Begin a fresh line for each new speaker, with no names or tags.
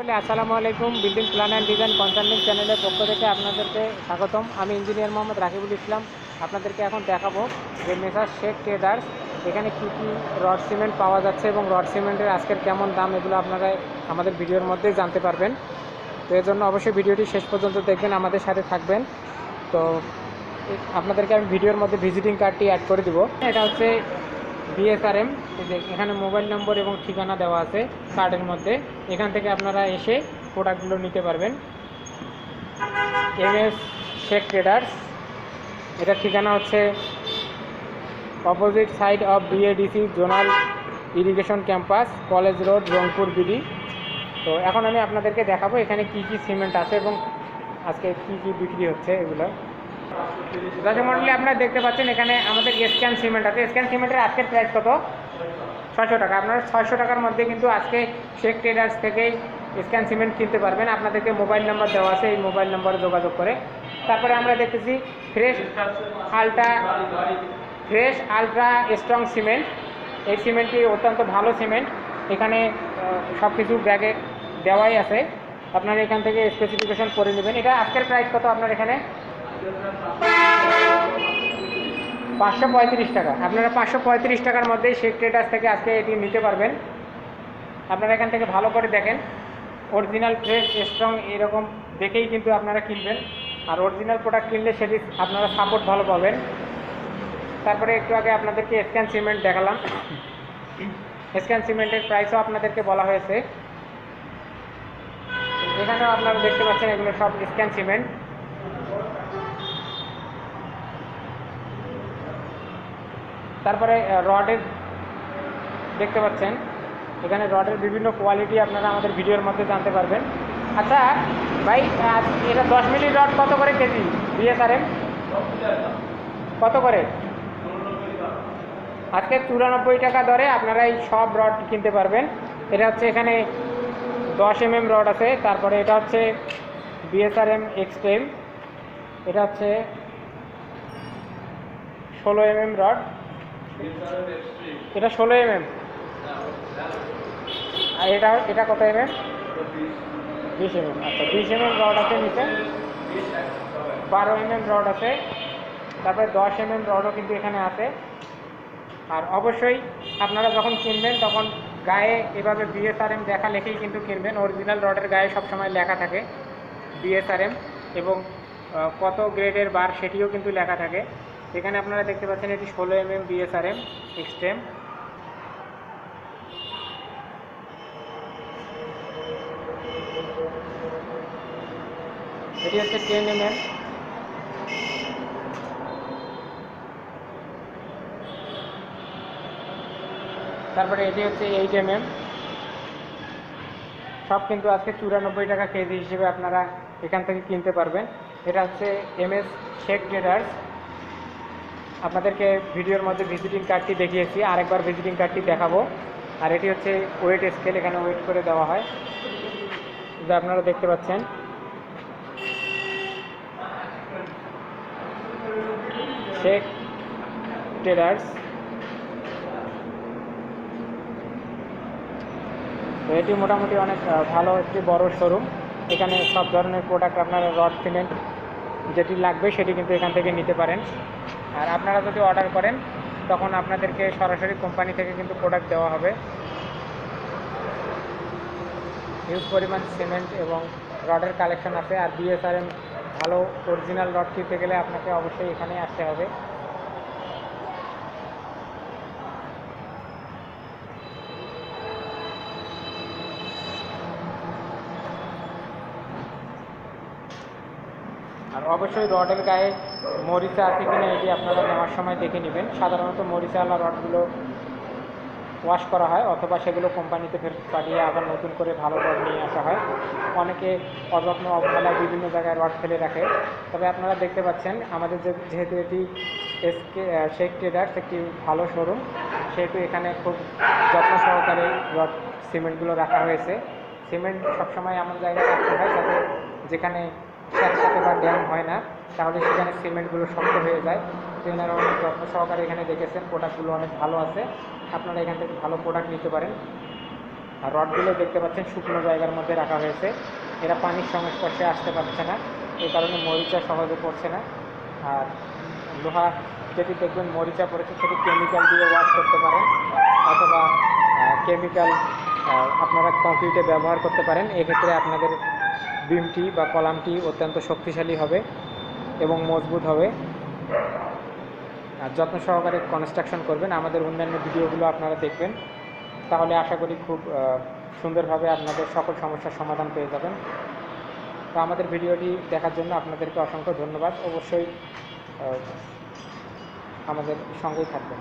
আসলে আসসালামু আলাইকুম। Building plan and design consulting চ্যানেলের পক্ষ থেকে আপনাদেরকে স্বাগতম। আমি ইঞ্জিনিয়ার মোহাম্মদ রাকিবুল ইসলাম। আপনাদেরকে এখন দেখাবো যে মেসার শেখ ট্রেডার্স, এখানে কী কী রড সিমেন্ট পাওয়া যাচ্ছে এবং রড সিমেন্টের আজকের কেমন দাম, এগুলো আপনারা আমাদের ভিডিওর মধ্যেই জানতে পারবেন। তো এর জন্য অবশ্যই ভিডিওটি শেষ পর্যন্ত দেখবেন, আমাদের সাথে থাকবেন। তো আপনাদেরকে আমি ভিডিওর মধ্যে ভিজিটিং কার্ডটি অ্যাড করে দিব। এটা হচ্ছে বিএসআরএম এখানে মোবাইল নম্বর এবং ঠিকানা দেওয়া আছে কার্ডের মধ্যে। এখান থেকে আপনারা এসে প্রোডাক্টগুলো নিতে পারবেন। M S Sheikh traders. এটার ঠিকানা হচ্ছে opposite side of BADC zonal irrigation campus, college road, Rangpur BD. তো এখন আমি আপনাদেরকে দেখাবো এখানে কি কি সিমেন্ট আছে এবং আজকে কি কি বিক্রি হচ্ছে এগুলো। দর্শক মন্ডলী আপনারা দেখতে পাচ্ছেন এখানে আমাদের স্ক্যান সিমেন্ট আছে। স্ক্যান সিমেন্টের আজকের প্রাইস কত? ছয়শো টাকা। আপনারা ছয়শো টাকার মধ্যে কিন্তু আজকে শেখ ট্রেডার্স থেকেই স্ক্যান সিমেন্ট কিনতে পারবেন। আপনাদেরকে মোবাইল নাম্বার দেওয়া আছে, এই মোবাইল নাম্বারে যোগাযোগ করে। তারপরে আমরা দেখতেছি fresh ultra fresh ultra strong cement. এই সিমেন্টটি অত্যন্ত ভালো সিমেন্ট। এখানে সব কিছু ব্যাগে দেওয়াই আছে। আপনারা এখান থেকে স্পেসিফিকেশন করে নেবেন। এটা আজকের প্রাইস কত আপনার এখানে? পাঁচশো পঁয়ত্রিশ টাকা। আপনারা পাঁচশো পঁয়ত্রিশ টাকার মধ্যেই শেখ ট্রেডার্স থেকে আজকে এটি নিতে পারবেন। আপনারা এখান থেকে ভালো করে দেখেন। অরিজিনাল ফ্রেশ স্ট্রং এরকম দেখেই কিন্তু আপনারা কিনবেন। আর অরিজিনাল প্রোডাক্ট কিনলে সেটি আপনারা সাপোর্ট ভালো পাবেন। তারপরে একটু আগে আপনাদেরকে স্ক্যান সিমেন্ট দেখালাম। স্ক্যান সিমেন্টের প্রাইসও আপনাদেরকে বলা হয়েছে। এখানেও আপনারা দেখতে পাচ্ছেন এগুলো সব স্ক্যান সিমেন্ট তারপরে রডের দেখতে পাচ্ছেন। এখানে রডের বিভিন্ন কোয়ালিটি আপনারা আমাদের ভিডিওর মধ্যে জানতে পারবেন। আচ্ছা ভাই এটা দশ মিলি রড কত করে কেজি? বিএসআরএম কত করে? আজকে চুরানব্বই টাকা দরে আপনারা এই সব রড কিনতে পারবেন। এটা হচ্ছে এখানে দশ এম এম রড আছে। তারপরে এটা হচ্ছে বিএসআরএম এক্সট্রেম এটা হচ্ছে ষোলো এম এম রড। এটা ষোলো এম এম আর এটা এটা কত এম এম বিশ এম এম আচ্ছা বিশ এম এম রড আছে নিচে। বারো এম এম রড আছে। তারপরে দশ এম এম রডও কিন্তু এখানে আছে। আর অবশ্যই আপনারা যখন কিনবেন, তখন গায়ে এভাবে বিএসআরএম দেখা লেখেই কিন্তু কিনবেন। অরিজিনাল রডের গায়ে সবসময় লেখা থাকে বিএসআরএম এবং কত গ্রেডের বার সেটিও কিন্তু লেখা থাকে। এখানে আপনারা দেখতে পাচ্ছেন এটি ষোলো এম এম বিএসআরএম এক্সট্রেম এটি হচ্ছে টেন এম এম তারপরে এটি হচ্ছে এইট এম এম সব কিন্তু আজকে চুরানব্বই টাকা কেজি হিসেবে আপনারা এখান থেকে কিনতে পারবেন। এটা হচ্ছে এম এস শেখ ট্রেডার্স আপনাদেরকে ভিডিওর মধ্যে ভিজিটিং কার্ডটি দেখিয়েছি, আরেকবার ভিজিটিং কার্ডটি দেখাবো। আর এটি হচ্ছে ওয়েট স্কেল এখানে ওয়েট করে দেওয়া হয়। যা আপনারা দেখতে পাচ্ছেন। শেখ ট্রেডার্স তো এটি মোটামুটি অনেক ভালো একটি বড় শোরুম এখানে সব ধরনের প্রোডাক্ট আপনারা রড সিমেন্ট যেটি লাগবে সেটি কিন্তু এখান থেকে নিতে পারেন। আর আপনারা যদি অর্ডার করেন, তখন আপনাদেরকে সরাসরি কোম্পানি থেকে কিন্তু প্রোডাক্ট দেওয়া হবে। হিউজ পরিমাণ সিমেন্ট এবং রডের কালেকশন আছে। আর বিএসআরএম ভালো অরিজিনাল রড কিনতে গেলে আপনাকে অবশ্যই এখানে আসতে হবে। আর অবশ্যই রডের গায়ে মরিচা আছে কিনা এটি আপনারা নেওয়ার সময় দেখে নেবেন। সাধারণত মরিচাওয়ালা রডগুলো ওয়াশ করা হয় অথবা সেগুলো কোম্পানিতে ফেরত পাঠিয়ে আবার নতুন করে ভালো রড নিয়ে আসা হয়। অনেকে অযত্ন, অবহেলায় বিভিন্ন জায়গায় রড ফেলে রাখে। তবে আপনারা দেখতে পাচ্ছেন, আমাদের যে যেহেতু এটি এসকে শেখ ট্রেডার্স একটি ভালো শোরুম সেহেতু এখানে খুব যত্ন সহকারে রড সিমেন্টগুলো রাখা হয়েছে। সিমেন্ট সবসময় এমন জায়গায় রাখতে হয় যাতে যেখানে স্যাঁতস্যাঁতে বা ড্যাম হয় না, তাহলে সেখানে সিমেন্টগুলো শক্ত হয়ে যায়। ট্রেনার অনেক যত্ন সহকারে এখানে দেখেছেন, প্রোডাক্টগুলো অনেক ভালো আছে। আপনারা এখান থেকে ভালো প্রোডাক্ট নিতে পারেন। আর রডগুলো দেখতে পাচ্ছেন, শুকনো জায়গার মধ্যে রাখা হয়েছে। এরা পানির সংস্পর্শে আসতে পারছে না এই কারণে মরিচা সহজে পড়ছে না। আর লোহা যেটি দেখবেন মরিচা পড়েছে, সেটি কেমিক্যাল দিয়ে ওয়াশ করতে পারেন, অথবা কেমিক্যাল আপনারা কংক্রিটে ব্যবহার করতে পারেন। এক্ষেত্রে আপনাদের বিমটি বা কলামটি অত্যন্ত শক্তিশালী হবে এবং মজবুত হবে। আর যত্ন সহকারে কনস্ট্রাকশন করবেন। আমাদের অন্যান্য ভিডিওগুলো আপনারা দেখবেন। তাহলে আশা করি খুব সুন্দরভাবে আপনাদের সকল সমস্যার সমাধান পেয়ে যাবেন। তো আমাদের ভিডিওটি দেখার জন্য আপনাদেরকে অসংখ্য ধন্যবাদ। অবশ্যই আমাদের সঙ্গেই থাকবেন।